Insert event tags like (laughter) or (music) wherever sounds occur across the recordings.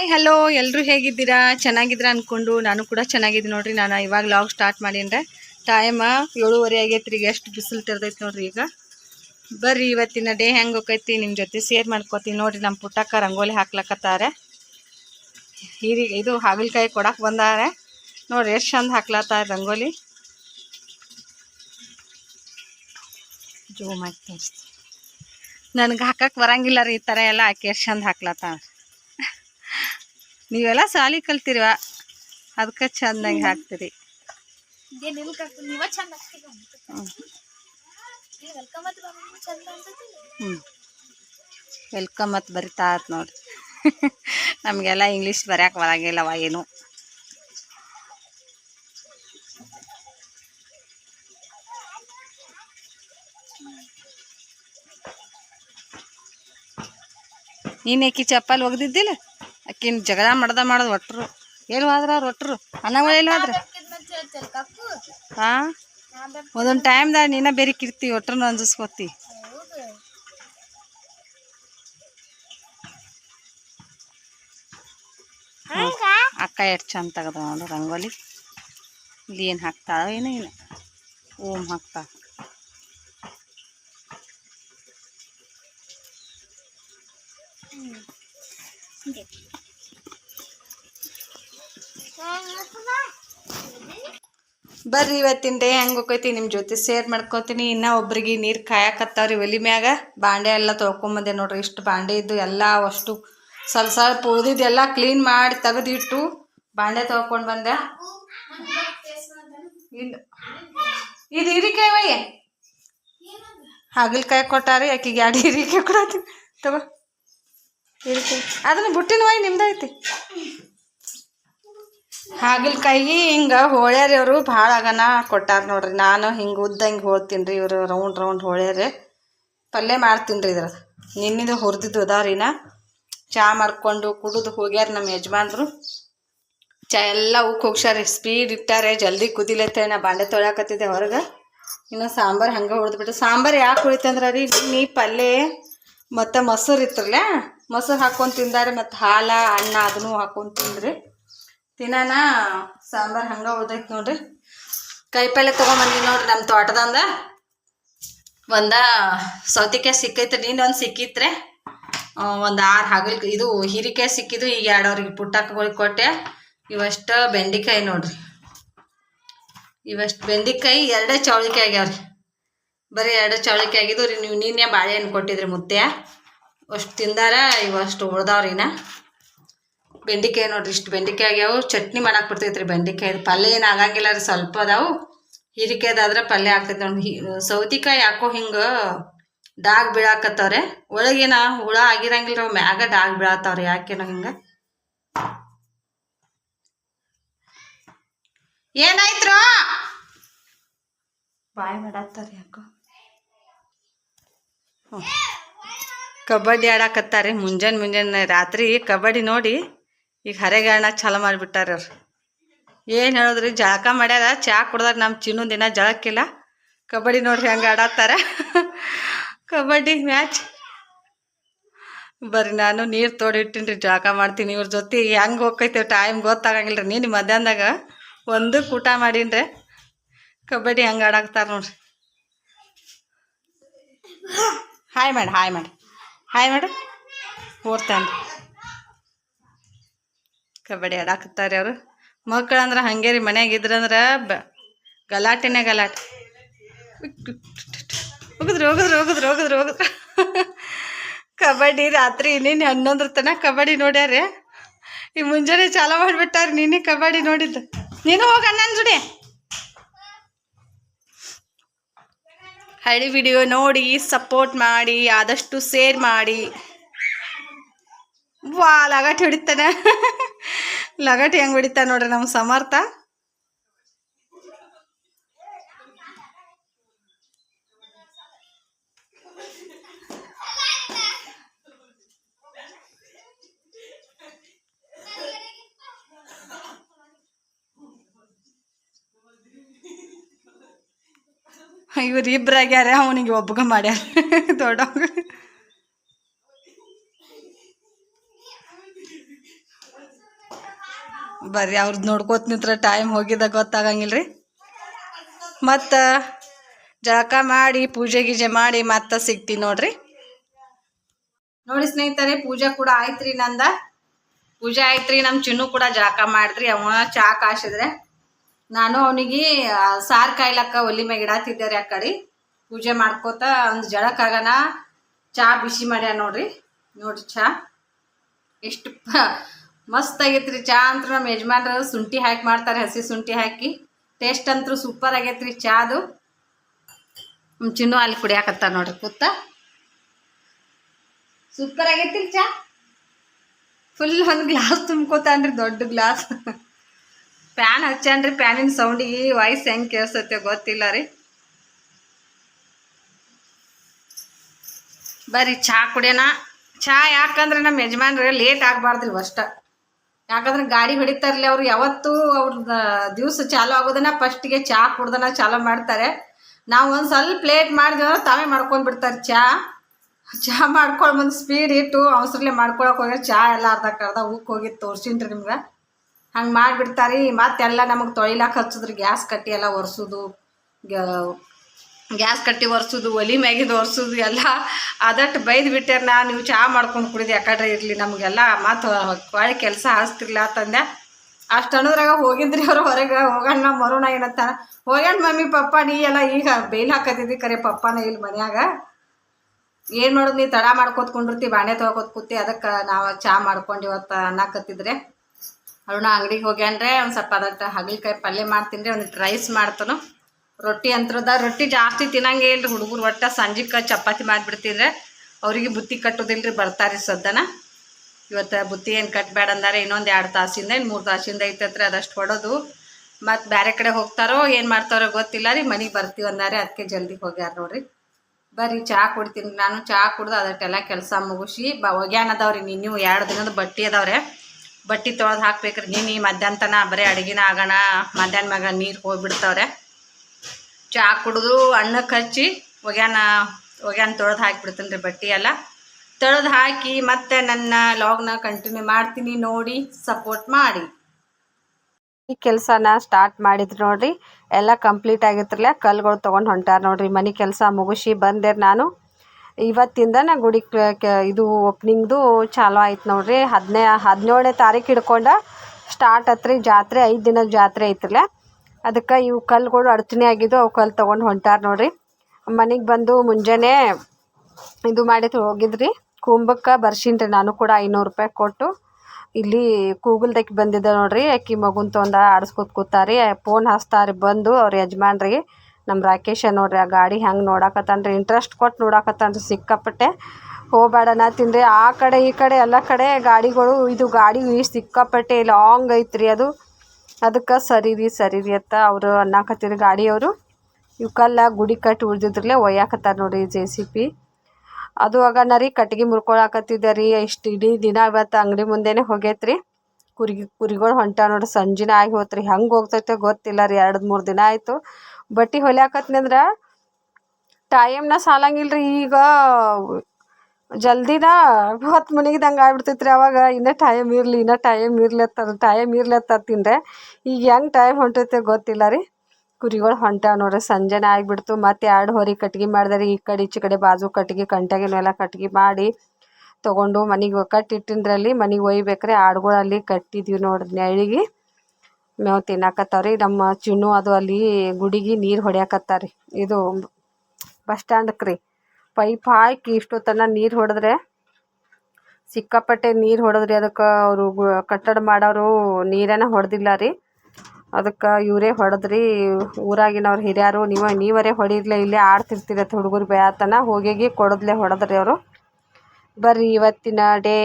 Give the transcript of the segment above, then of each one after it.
Hi hello ಎಲ್ಲರೂ ಹೇಗಿದ್ದೀರಾ? ಚೆನ್ನಾಗಿದ್ದೀರಾ ಅಂದ್ಕೊಂಡು ನಾನು ಕೂಡ ಚೆನ್ನಾಗಿದ್ದೀನಿ ನೋಡ್ರಿ. ನಾನು ಇವಾಗ ಲಾಗ್ ಸ್ಟಾರ್ಟ್ ಮಾಡೀನಿ ಟೈಮ ಏಳುವರೆ ಆಗೈತ್ರಿ. ಈಗ ಎಷ್ಟು ಬಿಸಿಲು ತೆರೆದೈತಿ ನೋಡ್ರಿ ಈಗ. ಬರ್ರಿ, ಇವತ್ತಿನ ಡೇ ಹೆಂಗೆ ಹೋಗೈತಿ ನಿಮ್ಮ ಜೊತೆ ಶೇರ್ ಮಾಡ್ಕೋತೀನಿ ನೋಡ್ರಿ. ನಮ್ಮ ಪುಟ್ಟಕ್ಕ ರಂಗೋಲಿ ಹಾಕ್ಲಕತ್ತಾರೆ. ಹೀರಿ, ಇದು ಹಾಗಲಕಾಯಿ ಕೊಡಕ್ಕೆ ಬಂದಾರೆ. ನೋಡ್ರಿ, ಎಷ್ಟು ಚಂದ ಹಾಕ್ಲತ್ತಾರೆ ರಂಗೋಲಿ. ಜೋ ಮಾಡ್ತೀನಿ ನನಗೆ ಹಾಕಕ್ಕೆ ಬರಂಗಿಲ್ಲ ರೀ ಈ ಥರ ಎಲ್ಲ. ಹಾಕಿ ಎಷ್ಟು ಚಂದ ಹಾಕ್ಲತ್ತಾರ ನೀವೆಲ್ಲ ಸಾಲಿ ಕಲ್ತಿರುವ. ಅದಕ್ಕೆ ಚಂದಂಗೆ ಹಾಕ್ತೀರಿ. ಹ್ಞೂ ವೆಲ್ಕಮ್ ಮತ್ತು ಬರಿತಾ ಆತ್ ನೋಡ್ರಿ ನಮಗೆಲ್ಲ ಇಂಗ್ಲೀಷ್ ಬರ್ಯಾಕೆ ಬರಂಗಿಲ್ಲವ ಏನು. ನೀನೇಕಿ ಚಪ್ಪಲ್ ಒಗ್ದಿದ್ದಿಲ್ಲ? ಆಕಿನ ಜಗಳ ಮಾಡ್ದ ಮಾಡೋದು ಒಟ್ರು. ಏನು ಹೋದ್ರ ಅವ್ರು ಒಟ್ರು? ಅನ್ನಗಳು ಎಲ್ಲಿ ಹೋದ್ರ? ಹಾಂ? ಒಂದೊಂದು ಟೈಮ್ದಾಗ ನೀನ ಬೇರೆ ಕಿರ್ತಿ ಒಟ್ರನ್ನು ಅಂಜಿಸ್ಕೋತಿ. ಅಕ್ಕ ಎಷ್ಟು ಚಂದ ತೆಗ್ದ ನೋಡು ರಂಗೋಲಿ. ಇಲ್ಲಿ ಏನು ಹಾಕ್ತಾಳೋ ಏನೋ ಇಲ್ಲ. ಓಮ್ ಹಾಕ್ತಾ ಬರ್ರಿ ಇವತ್ತಿನ ಡೇ, ಹೆಂಗೆ ಹೋಗೈತಿ ನಿಮ್ಮ ಜೊತೆ ಶೇರ್ ಮಾಡ್ಕೊತೀನಿ. ಇನ್ನೂ ಒಬ್ರಿಗೆ ನೀರು ಕಾಯಕತ್ತಾವ್ರಿ ಒಲಿ ಮ್ಯಾಗ. ಬಾಂಡೆ ಎಲ್ಲ ತೊಳ್ಕೊಂಬಂದೆ ನೋಡ್ರಿ, ಇಷ್ಟು ಬಾಂಡೆ ಇದ್ದು ಎಲ್ಲ ಅಷ್ಟು ಸ್ವಲ್ಪ ಸ್ವಲ್ಪ ಉಳಿದಿದ್ದೆಲ್ಲ ಕ್ಲೀನ್ ಮಾಡಿ ತೆಗೆದಿಟ್ಟು ಬಾಂಡೆ ತೊಳ್ಕೊಂಡು ಬಂದೆ. ಇಲ್ಲ ಇದು ಹೀರಿಕಾಯಿ ವಯ್ಯ ಹಾಗಲಕಾಯಿ ಕೊಟ್ಟಾರಿ, ಆಕಿಗೆ ಎರಡು ಹೀರಿಕಾಯಿ ಕೊಡತ್ತೀನಿ. ತಗೋ. ಅದನ್ನ ಬುಟ್ಟಿನ ವೈ ನಿಮ್ದೈತಿ ಹಾಗಲಕಾಯಿ ಹಿಂಗೆ ಹೋಳ್ಯಾರಿ ಅವರು ಭಾಳ ಆಗನ ಕೊಟ್ಟಾರ ನೋಡ್ರಿ. ನಾನು ಹಿಂಗೆ ಉದ್ದಂಗೆ ಹೋಳ್ತೀನಿ ರೀ ಇವರು ರೌಂಡ್ ರೌಂಡ್ ಹೋಳ್ಯಾರಿ. ಪಲ್ಯ ಮಾಡ್ತೀನಿ ರೀ ಇದ್ರ ನಿನ್ನಿದು ಹುರಿದಿದ್ದು ಅದಾವ್ರಿನ. ಚಾ ಮಾಡ್ಕೊಂಡು ಕುಡಿದು ಹೋಗ್ಯಾರ ನಮ್ಮ ಯಜಮಾನ್ರು. ಚಾ ಎಲ್ಲ ಉಕ್ ಹೋಗ್ಸಾರಿ ಸ್ಪೀಡ್ ಇಟ್ಟಾರೆ. ಜಲ್ದಿ ಕುದಿಲತ್ತೆ. ನಾ ಬಾಂಡೆ ತೊಳ್ಯಾಕತ್ತಿದ್ದೆ ಹೊರಗೆ. ಇನ್ನು ಸಾಂಬಾರು ಹಂಗೆ ಹೊಡೆದ್ಬಿಟ್ಟು ಸಾಂಬಾರು ಯಾಕೆ ಹೊಳಿತಂದ್ರೆ ರೀ ನೀ ಪಲ್ಯ ಮತ್ತು ಮೊಸರು ಇತ್ತರಲ್ಲ ಮೊಸರು ಹಾಕೊಂಡು ತಿಂದಾರೆ ಮತ್ತು ಹಾಲ, ಅನ್ನ ಅದನ್ನು ಹಾಕೊಂಡು ತಿಂದ್ರಿ. ತಿನ್ನ ಸಾಂಬಾರು ಹಂಗೆ ಉಳ್ದೈತೆ ನೋಡ್ರಿ. ಕಾಯಿಪಲ್ಲೆ ತೊಗೊಂಬಂದಿ ನೋಡ್ರಿ ನಮ್ಮ ತೋಟದಂದ. ಒಂದ ಸೌತಿಕಾಯಿ ಸಿಕ್ಕೈತೆ ನೀನೊಂದು ಸಿಕ್ಕಿತ್ರೆ ಒಂದು ಆರು ಹಾಗಲ್, ಇದು ಹೀರಿಕಾಯಿ ಸಿಕ್ಕಿದ್ದು, ಈಗ ಎರಡವ್ರಿಗೆ ಪುಟ್ಟಕ್ಕಗಳಿಗೆ ಕೊಟ್ಟೆ. ಇವಷ್ಟು ಬೆಂಡೆಕಾಯಿ ನೋಡ್ರಿ. ಇವಷ್ಟು ಬೆಂಡೆಕಾಯಿ ಎರಡೇ ಚೌಳಿಕಾಯಿ ಆಗ್ಯಾವ್ರಿ. ಬರೀ ಎರಡು ಚೌಳಿಕಾಯಿ ಆಗಿದ್ದು ರೀ, ನೀವು ನೀನೇ ಬಾಳೆಹಣ್ಣು ಕೊಟ್ಟಿದ್ರಿ ಮುತ್ತೆ ಅಷ್ಟು ತಿಂದಾರ ಇವಷ್ಟು ಉಳ್ದಾವ್ರಿನ ಬೆಂಡೆಕಾಯಿ ನೋಡ್ರಿ ಇಷ್ಟು ಬೆಂಡೆಕಾಯಿ ಆಗ್ಯಾವು. ಚಟ್ನಿ ಮಾಡಕ್ಕೆ ಬರ್ತೈತೆ ರೀ ಬೆಂಡೆಕಾಯಿ ಪಲ್ಯ ಏನು ಆಗಂಗಿಲ್ಲ ರೀ ಸ್ವಲ್ಪ ಅದಾವು. ಹೀರಿಕಾಯ್ದಾದ್ರೆ ಪಲ್ಯ ಆಗ್ತೈತೆ ನೋಡಿ ಸೌತಿಕಾಯಿ ಯಾಕೋ ಹಿಂಗೆ ಡಾಗ್ ಬೀಳಾಕತ್ತವ್ರೆ. ಒಳಗೇನ ಹುಳ ಆಗಿರಂಗಿಲ್ಲ ರೀ ಮ್ಯಾಗ ಡಾಗ್ ಬೀಳತ್ತವ್ರಿ ಯಾಕೇನೋ ಹಿಂಗೆ. ಏನಾಯ್ತ್ರೋ? ಬಾಯ್ ಮಾಡತ್ತಾರ ಯಾಕೋ? ಹ್ಞೂ ಕಬಡ್ಡಿ ಆಡಾಕತ್ತಾರೆ. ಮುಂಜಾನೆ ಮುಂಜಾನೆ ರಾತ್ರಿ ಕಬಡ್ಡಿ ನೋಡಿ ಈಗ ಹರೆಗಾಣ ಚಾಲು ಮಾಡಿಬಿಟ್ಟಾರ ಅವ್ರು. ಏನು ಹೇಳಿದ್ರಿ? ಜಳಕ ಮಾಡ್ಯಾರ, ಚಾ ಕುಡ್ದಾರ ನಮ್ಮ ಚಿನ್ನು ದಿನ ಜಳಕ್ಕಿಲ್ಲ ಕಬಡ್ಡಿ ನೋಡ್ರಿ ಹಂಗೆ ಆಡತ್ತಾರ. ಕಬಡ್ಡಿ ಮ್ಯಾಚ್. ಬರ್ರಿ, ನಾನು ನೀರು ತೋಡಿಟ್ಟಿನಿ ಜಳಕ ಮಾಡ್ತೀನಿ ಇವ್ರ ಜೊತೆ. ಹೆಂಗೆ ಹೋಗ್ತೈತೆ ಟೈಮ್ ಗೊತ್ತಾಗಂಗಿಲ್ಲ ರೀ ನೀನು ಮಧ್ಯಾಹ್ನದಾಗ ಒಂದು ಊಟ ಮಾಡೀನಿ ಕಬಡ್ಡಿ ಹಂಗೆ ಆಡಾಕ್ತಾರ ನೋಡ್ರಿ. ಹಾಯ್ ಮಾಡಿ ಹಾಯ್ ಮಾಡಿ. ಹಾಯ್ ಮೇಡಮ್ ಓದ್ತಾನೆ. ಕಬಡ್ಡಿ ಆಡಾಕತ್ತಾರೆ ಅವರು. ಮಕ್ಕಳಂದ್ರೆ ಹಂಗೆ ರೀ ಮನ್ಯಾಗ ಇದ್ರಂದ್ರೆ ಬ ಗಲಾಟೆನೇ ಗಲಾಟೆ. ಹೋಗಿದ್ರು ಹೋಗಿದ್ರು ಹೋಗಿದ್ರು ಹೋಗಿದ್ರು ಹೋಗಿದ್ರು. ಕಬಡ್ಡಿ ರಾತ್ರಿ ಇನ್ನೇನು ಹನ್ನೊಂದ್ರ ತನಕ ಕಬಡ್ಡಿ ನೋಡ್ಯಾರ. ಈ ಮುಂಜಾನೆ ಚಾಲು ಮಾಡಿಬಿಟ್ಟಾರ ನೀನೇ ಕಬಡ್ಡಿ ನೋಡಿದ್ದು. ನೀನು ಹೋಗಿ ಜುಡಿ. ಹಳ್ಳಿ ವಿಡಿಯೋ ನೋಡಿ ಸಪೋರ್ಟ್ ಮಾಡಿ, ಆದಷ್ಟು ಶೇರ್ ಮಾಡಿ. ವಾ ಲಗಟ್ ಹೊಡಿತಾನೆ. (laughs) ಲಗಟ್ ಹೆಂಗೆ ಹೊಡಿತಾನೆ ನೋಡ್ರಿ ನಮ್ಮ ಸಮರ್ಥ. ಇವ್ರು ಇಬ್ಬರಾಗ್ಯಾರ ಅವನಿಗೆ ಒಬ್ಬಗ ಮಾಡ್ಯಾರ. ದೊಡ್ಡ ಬರ್ರಿ ಅವ್ರದ್ದು ನೋಡ್ಕೋತ ನಿಂತ್ರ ಟೈಮ್ ಹೋಗಿದ ಗೊತ್ತಾಗಂಗಿಲ್ಲ ರೀ ಮತ್ತು ಜಳಕ ಮಾಡಿ, ಪೂಜೆ ಗೀಜೆ ಮಾಡಿ ಮತ್ತೆ ಸಿಗ್ತೀನಿ ನೋಡ್ರಿ. ನೋಡಿ ಸ್ನೇಹಿತರೆ, ಪೂಜೆ ಕೂಡ ಆಯ್ತ್ರಿ ನಂದ. ಪೂಜೆ ಆಯ್ತ್ರಿ ನಮ್ಮ ಚಿನ್ನು ಕೂಡ ಜಳಕ ಮಾಡಿದ್ರಿ. ಅವ ಚಾ ಕಾಸಿದ್ರೆ ನಾನು ಅವನಿಗೆ ಸಾರು ಕಾಯ್ಲಕ್ಕ ಒಲಿ ಮ್ಯಾಗ ಇಡಾತಿದ್ದೆ ರೀ ಆ ಕಡೆ. ಪೂಜೆ ಮಾಡ್ಕೋತ ಒಂದು ಜಳಕ್ಕಾಗಣ ಚಾ ಬಿಸಿ ಮಾಡ್ಯ ನೋಡ್ರಿ. ನೋಡ್ರಿ ಚಾ. ಎಷ್ಟು ಮಸ್ತ್ ಆಗೈತ್ರಿ ಚಾ ಅಂತೂ ನಮ್ಮ ಯಜಮಾನ್ರು ಶುಂಠಿ ಹಾಕಿ ಮಾಡ್ತಾರೆ, ಹಸಿ ಶುಂಠಿ ಹಾಕಿ. ಟೇಸ್ಟ್ ಅಂತೂ ಸೂಪರ್ ಆಗೈತ್ರಿ ನಮ್ಮ ಚಿನ್ನು ಅಲ್ಲಿ ಕುಡಿಯಾಕತ್ತ ನೋಡ್ರಿ, ಕೂತ. ಸೂಪರ್ ಆಗೈತಿ ಚಾ. ಫುಲ್ ಒಂದು ಗ್ಲಾಸ್ ತುಂಬ್ಕೋತಾನ್ರಿ, ದೊಡ್ಡ ಗ್ಲಾಸ್ ಪ್ಯಾನ್ ಹಚ್ಚನ್ರಿ ಫ್ಯಾನಿನ ಸೌಂಡಿಗೆ ವಾಯ್ಸ್ ಹೆಂಗೆ ಕೇಳಿಸುತ್ತೆ ಗೊತ್ತಿಲ್ಲ ರೀ. ಬರ್ರಿ, ಚಾ ಕುಡಿಯೋಣ. ಚಾ ಯಾಕಂದ್ರೆ ನಮ್ಮ ಯಜಮಾನ್ರಿ ಲೇಟ್ ಆಗಬಾರ್ದ್ರಿ ಅಷ್ಟ ಯಾಕಂದ್ರೆ ಗಾಡಿ ಹೊಡಿತಾರಲ್ಲ ಅವ್ರು, ಯಾವತ್ತೂ ಅವ್ರದ್ದು ದಿವಸ ಚಾಲು ಆಗೋದನ್ನ ಫಸ್ಟಿಗೆ ಚಾ ಕುಡ್ದನ ಚಾಲು ಮಾಡ್ತಾರೆ. ನಾವು ಒಂದು ಸ್ವಲ್ಪ ಲೇಟ್ ಅಂದ್ರೆ ತಾವೇ ಮಾಡ್ಕೊಂಡು ಬಿಡ್ತಾರೆ ಚಾ. ಚಾ ಮಾಡ್ಕೊಂಡು ಬಂದು ಸ್ಪೀಡ್ ಇಟ್ಟು ಅವಸರಲೆ ಮಾಡ್ಕೊಳಕ್ಕೆ ಹೋಗಿ ಚಾ ಎಲ್ಲ ಅರ್ಧ ಅರ್ಧ ಹೋಗಿ ತೋರ್ಸಿನ್ರಿ ನಿಮ್ಗೆ. ಹಂಗೆ ಮಾಡಿಬಿಡ್ತಾರೆ. ಮತ್ತೆಲ್ಲ ನಮಗೆ ತೊಳಿಲಾಕ ಹಚ್ಚಿದ್ರೆ ಗ್ಯಾಸ್ ಕಟ್ಟಿ ಎಲ್ಲ ಒರೆಸೋದು. ಗ್ಯಾಸ್ ಕಟ್ಟಿ ಒರೆಸೋದು, ಒಲಿ ಮ್ಯಾಗಿದ್ದು ಒರೆಸೋದು ಎಲ್ಲ. ಅದಟ್ಟು ಬೈದು ಬಿಟ್ಟಾರ ನಾ ನೀವು ಚಹಾ ಮಾಡ್ಕೊಂಡು ಕುಡಿದು ಯಾಕಡ್ರೆ ಇರಲಿ. ನಮಗೆಲ್ಲ ಮತ್ತು ಹೊಳೆ ಕೆಲಸ ಹಾಸ್ತಿರ್ಲಿಲ್ಲ ತಂದೆ. ಅಷ್ಟು ಅನ್ನೋದ್ರಾಗ ಹೋಗಿದ್ರಿ ಅವ್ರು ಹೊರಗೆ. ಹೋಗಣ್ಣ ಮರುಣ ಏನಂತ ಹೋಗ್ಯಾಣ ಮಮ್ಮಿ, ಪಪ್ಪ, ನೀ ಎಲ್ಲ ಈಗ ಬೇಲ್ ಹಾಕತ್ತಿದ್ದಿ ಕರೆ ಪಪ್ಪನ ಇಲ್ಲಿ ಮನ್ಯಾಗ. ಏನು ಮಾಡೋದು ನೀ ತಡ ಮಾಡ್ಕೊತ ಕುಂಡಿರ್ತಿ ಬಾಣೆ ತೊಗೊತ್ ಕೂತಿ ಅದಕ್ಕೆ ನಾವು ಚಹಾ ಮಾಡ್ಕೊಂಡು ಇವತ್ತು ಅನ್ನಕತ್ತಿದ್ರೆ. ಅರುಣ, ಅಂಗಡಿಗೆ ಹೋಗ್ಯಾನ್ರೆ ಒಂದು ಸ್ವಲ್ಪ ಅದಕ್ಕೆ ಹಗಲಿಕಾಯಿ ಪಲ್ಯ ಮಾಡ್ತೀನಿ ರೀ ಒಂದಿಟ್ಟು ರೈಸ್ ಮಾಡ್ತಾನು. ರೊಟ್ಟಿ ಅಂತರದ ರೊಟ್ಟಿ ಜಾಸ್ತಿ ತಿನ್ನಂಗೆ ಇಲ್ರಿ, ಹುಡುಗರು ಒಟ್ಟು ಸಂಜೆಗೆ ಚಪಾತಿ ಮಾಡಿಬಿಡ್ತಿದ್ರೆ ಅವರಿಗೆ ಬುತ್ತಿ ಕಟ್ಟೋದಿಲ್ಲ ರೀ, ಬರ್ತಾರೆ ಸದ್ದನ ಇವತ್ತು ಬುತ್ತಿ ಏನು ಕಟ್ಟಬೇಡ ಅಂದರೆ, ಇನ್ನೊಂದು ಎರಡು ತಾಸಿಂದ ಇನ್ನು ಮೂರು ತಾಸಿಂದ ಐತತ್ರಿ, ಅದಷ್ಟು ಹೊಡೋದು. ಮತ್ತು ಬೇರೆ ಕಡೆ ಹೋಗ್ತಾರೋ, ಏನು ಮಾಡ್ತಾರೋ ಗೊತ್ತಿಲ್ಲ ರೀ, ಮನೆಗೆ ಬರ್ತೀವಿ ಅಂದಾರೆ ಅದಕ್ಕೆ ಜಲ್ದಿ ಹೋಗ್ಯಾರ ನೋಡ್ರಿ. ಬರ್ರಿ ಚಹಾ ಕುಡ್ತೀನಿ. ನಾನು ಚಹಾ ಕುಡ್ದು ಅದಕ್ಕೆಲ್ಲ ಕೆಲಸ ಮುಗಿಸಿ, ಬ ಒಗ್ಯಾನ ಅದಾವ್ರಿ ನೀವು ಎರಡು ದಿನದ ಬಟ್ಟೆ ಅದಾವ್ರೆ. ಬಟ್ಟೆ ತೊಳೆದು ಹಾಕ್ಬೇಕ್ರಿ. ನೀನು ಮಧ್ಯಾಹ್ನ ತನ ಬರೀ ಅಡುಗೆನ ಆಗೋಣ. ಮಧ್ಯಾಹ್ನ ಮ್ಯಾಗ ನೀರು ಹೋಗ್ಬಿಡ್ತಾವ್ರೆ. ಚಾ ಕುಡಿದು ಅಣ್ಣಕ್ಕೆ ಹಚ್ಚಿ ಒಗ್ಯಾನ ಒಗ್ಯಾನ ತೊಳೆದು ಹಾಕಿಬಿಡ್ತೀನಿ ರೀ ಬಟ್ಟೆ ಎಲ್ಲ. ತೊಳೆದು ಹಾಕಿ ಮತ್ತೆ ನನ್ನ ಲಾಗ್ನ ಕಂಟಿನ್ಯೂ ಮಾಡ್ತೀನಿ ನೋಡಿ ಸಪೋರ್ಟ್ ಮಾಡಿ. ಈ ಕೆಲಸನ ಸ್ಟಾರ್ಟ್ ಮಾಡಿದ್ರು ನೋಡ್ರಿ. ಎಲ್ಲ ಕಂಪ್ಲೀಟ್ ಆಗಿತ್ರಲ್ಲ ಕಲ್ಗಳು ತೊಗೊಂಡು ಹೊಂಟಾರ ನೋಡ್ರಿ. ಮನೆ ಕೆಲಸ ಮುಗಿಸಿ ಬಂದೆ ನಾನು. ಇವತ್ತಿಂದ ನಾ ಗುಡಿ ಇದು ಓಪ್ನಿಂಗ್ದು ಚಾಲು ಆಯ್ತು ನೋಡ್ರಿ. ಹದಿನೇ, ಹದಿನೇಳನೇ ತಾರೀಕು ಹಿಡ್ಕೊಂಡು ಸ್ಟಾರ್ಟ್ ಆತ್ರಿ ಜಾತ್ರೆ, ಐದು ದಿನದ ಜಾತ್ರೆ ಐತ್ರಲ್ಲ ಅದಕ್ಕೆ ಇವು ಕಲ್ಲುಗಳು ಅಡಚಣೆ ಆಗಿದ್ದು ಅವು ಕಲ್ಲು ತೊಗೊಂಡು ಹೊಂಟಾರ ನೋಡ್ರಿ. ಮನೆಗೆ ಬಂದು ಮುಂಜಾನೆ ಇದು ಮಾಡಿ ಹೋಗಿದ್ರಿ. ಕುಂಭಕ್ಕೆ ಬರ್ಸೀನಿ ನಾನು ಕೂಡ ಐನೂರು ರೂಪಾಯಿ ಕೊಟ್ಟು. ಇಲ್ಲಿ ಕೂಗಲ್ದಕ್ಕೆ ಬಂದಿದ್ದೆ ನೋಡ್ರಿ. ಆಕಿ ಮಗುನ್ ತೊಂದ ಆಡಿಸ್ಕೊತ ಕೂತಾರಿ. ಫೋನ್ ಹಚ್ತಾರೆ. ಬಂದು ಅವ್ರ ಯಜಮಾನ್ರಿಗೆ ನಮ್ಮ ರಾಕೇಶ ನೋಡ್ರಿ ಆ ಗಾಡಿ ಹೆಂಗೆ ನೋಡಾಕತ್ತಾನ್ರಿ ಇಂಟ್ರೆಸ್ಟ್ ಕೊಟ್ಟು ನೋಡಾಕತ್ತಾನ್ರಿ, ಸಿಕ್ಕಾಪಟ್ಟೆ. ಹೋಗ್ಬೇಡ ತಿಂದ್ರೆ ಆ ಕಡೆ ಈ ಕಡೆ ಎಲ್ಲ ಕಡೆ ಗಾಡಿಗಳು, ಇದು ಗಾಡಿ ಸಿಕ್ಕಾಪಟ್ಟೆ ಲಾಂಗ್ ಐತ್ರಿ ಅದು. ಅದಕ್ಕೆ ಸರಿ ರೀ ಸರಿ ರೀ ಅಂತ ಅವರು ಅನ್ನಕತ್ತಿರಿ ಗಾಡಿಯವರು. ಇವಕ್ಕೆಲ್ಲ ಗುಡಿ ಕಟ್ಟಿ ಉಳ್ದಿದ್ರಲ್ಲೇ ಒಯ್ಯಾಕತ್ತಾರ ನೋಡ್ರಿ ಜೆ ಸಿ ಪಿ ಅದು ಆಗನ ರೀ ಕಟ್ಗೆ ಮುರ್ಕೊಳಕತ್ತಿದ್ದೆ ರೀ ಇಷ್ಟು ಇಡೀ ದಿನ ಇವತ್ತು ಅಂಗಡಿ ಮುಂದೆನೇ ಹೋಗೈತ್ರಿ. ಕುರಿ ಕುರಿಗಳು ಹೊಂಟ ನೋಡ್ರಿ, ಸಂಜೆನೇ ಆಗಿ ಹೋತ್ರಿ, ಹೆಂಗೆ ಹೋಗ್ತೈತೆ ಗೊತ್ತಿಲ್ಲ ರೀ, ಎರಡು ಮೂರು ದಿನ ಆಯಿತು. ಬಟ್ಟೆ ಹೊಲ್ಯಾಕತ್ನಿ ಅಂದ್ರೆ ಟೈಮ್ನ ಸಾಲಂಗಿಲ್ರಿ ಈಗ. ಜಲ್ದಿನ ಹೊತ್ತು ಮನಿಗಿದಂಗೆ ಆಗ್ಬಿಡ್ತೈತ್ರಿ ಅವಾಗ. ಇನ್ನೂ ಟೈಮ್ ಇರಲಿ, ಇನ್ನೂ ಟೈಮ್ ಇರ್ಲತ್ತದ ಟೈಮ್ ಇರ್ಲತ್ತತ್ತಿಂದ್ರೆ ಈಗ ಹೆಂಗ್ ಟೈಮ್ ಹೊಂಟೈತೆ ಗೊತ್ತಿಲ್ಲ ರೀ. ಕುರಿಗಳು ಹೊಂಟಾವ ನೋಡ್ರಿ, ಸಂಜೆನೇ ಆಗಿಬಿಡ್ತು. ಮತ್ತೆ ಎರಡು ಹೊರಿ ಕಟ್ಗೆ ಮಾಡಿದಾರೆ. ಈ ಕಡೆ, ಈಚೆ ಕಡೆ ಬಾಜು ಕಟ್ಗೆ ಕಂಟಾಗಿನೆಲ್ಲ ಕಟ್ಗೆ ಮಾಡಿ ತೊಗೊಂಡು ಮನೆಗೆ ಕಟ್ಟಿಟ್ಟಿನ್ರಲ್ಲಿ ಮನೆಗೆ ಒಯ್ಬೇಕ್ರಿ. ಆಡುಗಳಲ್ಲಿ ಕಟ್ಟಿದ್ವಿ ನೋಡ್ರಿ ನೆಳಿಗೆ ಮೇವು ರೀ ನಮ್ಮ ಚಿನ್ನು ಅದು ಅಲ್ಲಿ ಗುಡಿಗೆ ನೀರು ಹೊಡ್ಯಾಕತ್ತಾರ. ಇದು ಬಸ್ ಸ್ಟ್ಯಾಂಡಕ್ಕೆ ರೀ ಪೈಪ್ ಹಾಕಿ ಇಷ್ಟೊತ್ತನ ನೀರು ಹೊಡೆದ್ರೆ ಸಿಕ್ಕಾಪಟ್ಟೆ ನೀರು ಹೊಡೆದ್ರಿ. ಅದಕ್ಕೆ ಅವರು ಕಟ್ಟಡ ಮಾಡೋರು ನೀರೇನ ಹೊಡೆದಿಲ್ಲ ರೀ ಅದಕ್ಕೆ ಇವರೇ ಹೊಡೆದ್ರಿ. ಊರಾಗಿನವ್ರು ಹಿರಿಯರು, ನೀವು ನೀವರೇ ಹೊಡಿರ್ಲೆ, ಇಲ್ಲೇ ಆಡ್ತಿರ್ತೀರ ಅಂತ ಹುಡುಗರು ಬೇಯತನ. ಹೋಗಿ ಕೊಡದ್ಲೆ ಹೊಡೆದ್ರಿ ಅವರು. ಬರ್ರಿ ಇವತ್ತಿನ ಡೇ.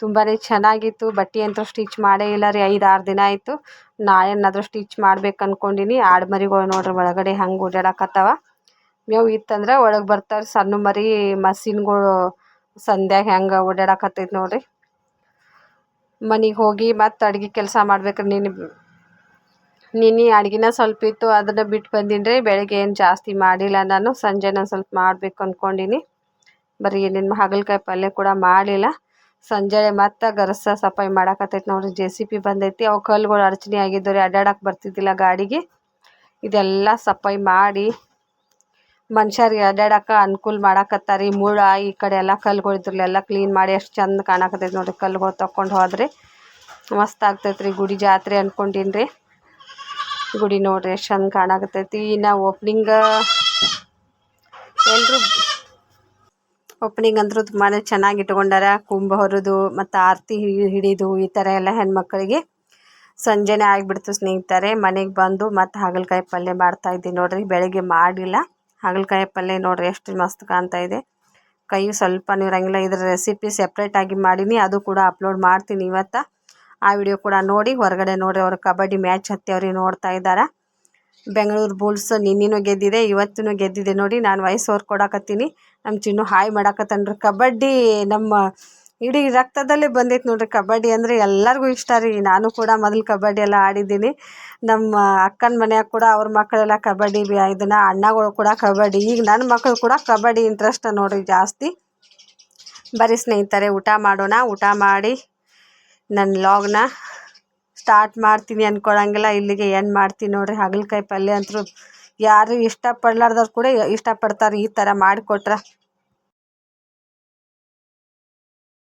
ತುಂಬಾ ಚೆನ್ನಾಗಿತ್ತು. ಬಟ್ಟೆ ಅಂತೂ ಸ್ಟಿಚ್ ಮಾಡೇ ಇಲ್ಲ ರೀ. ಐದು ಆರು ದಿನ ಆಯಿತು. ನಾಳೆನಾದರೂ ಸ್ಟಿಚ್ ಮಾಡ್ಬೇಕು ಅಂದ್ಕೊಂಡಿನಿ ಆಡು ಮರಿಗಳು ನೋಡ್ರಿ ಒಳಗಡೆ ಹಂಗೆ ಓಡಾಡಕತ್ತಾವ. ಮೇವು ಇತ್ತಂದ್ರೆ ಒಳಗೆ ಬರ್ತಾರೆ ಸಣ್ಣ ಮರಿ ಮಸಿನ್ಗಳು ಸಂಧ್ಯಾಗ ಹೆಂಗೆ ಓಡಾಡಕತ್ತೈತೆ ನೋಡ್ರಿ. ಮನೆಗೆ ಹೋಗಿ ಮತ್ತೆ ಅಡುಗೆ ಕೆಲಸ ಮಾಡ್ಬೇಕ್ರಿ ನೀನು. ನಿನ್ನೆ ಅಡುಗೆನ ಸ್ವಲ್ಪ ಇತ್ತು ಅದನ್ನು ಬಿಟ್ಟು ಬಂದೀನಿ ರೀ. ಬೆಳಗ್ಗೆ ಏನು ಜಾಸ್ತಿ ಮಾಡಿಲ್ಲ ನಾನು. ಸಂಜೆನ ಸ್ವಲ್ಪ ಮಾಡಬೇಕು ಅಂದ್ಕೊಂಡಿನಿ ಬರೀ ನಿನ್ನ ಹಾಗಲಕಾಯಿ ಪಲ್ಯ ಕೂಡ ಮಾಡಲಿಲ್ಲ ಸಂಜೆ ಮತ್ತೆ ಗರಸ ಸಫಾಯಿ ಮಾಡಾಕತ್ತೈತಿ ನೋಡ್ರಿ ಜೆ ಸಿ ಪಿ ಬಂದೈತಿ. ಅವು ಕಲ್ಲುಗಳು ಅಡಚಣೆ ಆಗಿದ್ದು ರೀ ಅಡ್ಡಾಡಕ್ಕೆ ಬರ್ತಿದ್ದಿಲ್ಲ ಗಾಡಿಗೆ. ಇದೆಲ್ಲ ಸಫಾಯಿ ಮಾಡಿ ಮನುಷ್ಯರಿಗೆ ಅಡ್ಡಾಡಕ್ಕೆ ಅನುಕೂಲ ಮಾಡಾಕತ್ತಾರ. ರೀ ಮುಳ್ಳ ಈ ಕಡೆ ಎಲ್ಲ ಕಲ್ಲುಗಳು ಇದ್ರಲ್ಲಿ ಎಲ್ಲ ಕ್ಲೀನ್ ಮಾಡಿ ಎಷ್ಟು ಚಂದ ಕಾಣಕತ್ತೈತಿ ನೋಡ್ರಿ, ಕಲ್ಲುಗಳು ತಕೊಂಡು ಹೋದ್ರಿ. ಮಸ್ತ್ ಆಗ್ತೈತೆ ರೀ ಗುಡಿ ಜಾತ್ರೆ ಅಂದ್ಕೊಂಡಿನಿ ರೀ ಗುಡಿ ನೋಡ್ರಿ ಎಷ್ಟು ಚಂದ ಕಾಣಾಕತ್ತೈತಿ. ಇನ್ನು ಓಪ್ನಿಂಗ ಎಲ್ಲರೂ ಓಪನಿಂಗ್ ಅಂದ್ರೂ ತುಂಬಾ ಚೆನ್ನಾಗಿ ಇಟ್ಕೊಂಡಾರ ಕುಂಭ ಹೊರದು ಮತ್ತು ಆರತಿ ಹಿಡಿದು ಈ ಥರ ಎಲ್ಲ ಹೆಣ್ಮಕ್ಳಿಗೆ ಸಂಜೆನೆ ಆಗಿಬಿಡ್ತು ಸ್ನೇಹಿತರೆ. ಮನೆಗೆ ಬಂದು ಮತ್ತು ಹಾಗಲಕಾಯಿ ಪಲ್ಯ ಮಾಡ್ತಾ ಇದ್ದೀನಿ ನೋಡ್ರಿ, ಬೆಳಗ್ಗೆ ಮಾಡಿಲ್ಲ. ಹಾಗಲಕಾಯಿ ಪಲ್ಯ ನೋಡ್ರಿ ಎಷ್ಟು ಮಸ್ತ್ ಕಾಣ್ತಾ ಇದೆ. ಕೈಯು ಸ್ವಲ್ಪ ಇರಂಗಿಲ್ಲ ಇದ್ರ ರೆಸಿಪಿ ಸೆಪ್ರೇಟಾಗಿ ಮಾಡೀನಿ, ಅದು ಕೂಡ ಅಪ್ಲೋಡ್ ಮಾಡ್ತೀನಿ ಇವತ್ತು. ಆ ವಿಡಿಯೋ ಕೂಡ ನೋಡಿ, ಹೊರಗಡೆ ನೋಡ್ರಿ, ಅವ್ರು ಕಬಡ್ಡಿ ಮ್ಯಾಚ್ ಹತ್ತಿ ಅವ್ರಿಗೆ ನೋಡ್ತಾ ಇದ್ದಾರೆ ಬೆಂಗಳೂರು ಬುಲ್ಸ್ ನಿನ್ನೆನೂ ಗೆದ್ದಿದೆ ಇವತ್ತೂ ಗೆದ್ದಿದೆ. ನೋಡಿ, ನಾನು ವಾಯ್ಸ್ ಓವರ್ ಕೊಡಕತ್ತೀನಿ. ನಮ್ಮ ಚಿನ್ನು ಹಾಯ್ ಮಾಡಾಕತ್ತನ್ರಿ ಕಬಡ್ಡಿ ನಮ್ಮ ಇಡೀ ರಕ್ತದಲ್ಲೇ ಬಂದೈತೆ ನೋಡ್ರಿ. ಕಬಡ್ಡಿ ಅಂದರೆ ಎಲ್ಲರಿಗೂ ಇಷ್ಟ ರೀ. ನಾನು ಕೂಡ ಮೊದಲು ಕಬಡ್ಡಿ ಎಲ್ಲ ಆಡಿದ್ದೀನಿ. ನಮ್ಮ ಅಕ್ಕನ ಮನೆಯಾಗ ಕೂಡ ಅವ್ರ ಮಕ್ಕಳೆಲ್ಲ ಕಬಡ್ಡಿ ಇದನ್ನು, ಅಣ್ಣಗಳು ಕೂಡ ಕಬಡ್ಡಿ. ಈಗ ನನ್ನ ಮಕ್ಕಳು ಕೂಡ ಕಬಡ್ಡಿ ಇಂಟ್ರೆಸ್ಟ್ ನೋಡ್ರಿ ಜಾಸ್ತಿ. ಬರೀ ಸ್ನೇಹಿತರೆ, ಊಟ ಮಾಡೋಣ, ಊಟ ಮಾಡಿ ನನ್ನ ಲಾಗ್ನ ಸ್ಟಾರ್ಟ್ ಮಾಡ್ತೀನಿ ಅನ್ಕೊಳಂಗಿಲ್ಲ. ಇಲ್ಲಿಗೆ ಎಂಡ್ ಮಾಡ್ತೀನಿ ನೋಡಿರಿ, ಹಾಗಲಕಾಯಿ ಪಲ್ಯ ಅಂತೂ ಯಾರು ಇಷ್ಟಪಡ್ಲಾರ್ದವ್ರು ಕೂಡ ಇಷ್ಟಪಡ್ತಾರೆ ಈ ಥರ ಮಾಡಿಕೊಟ್ರೆ.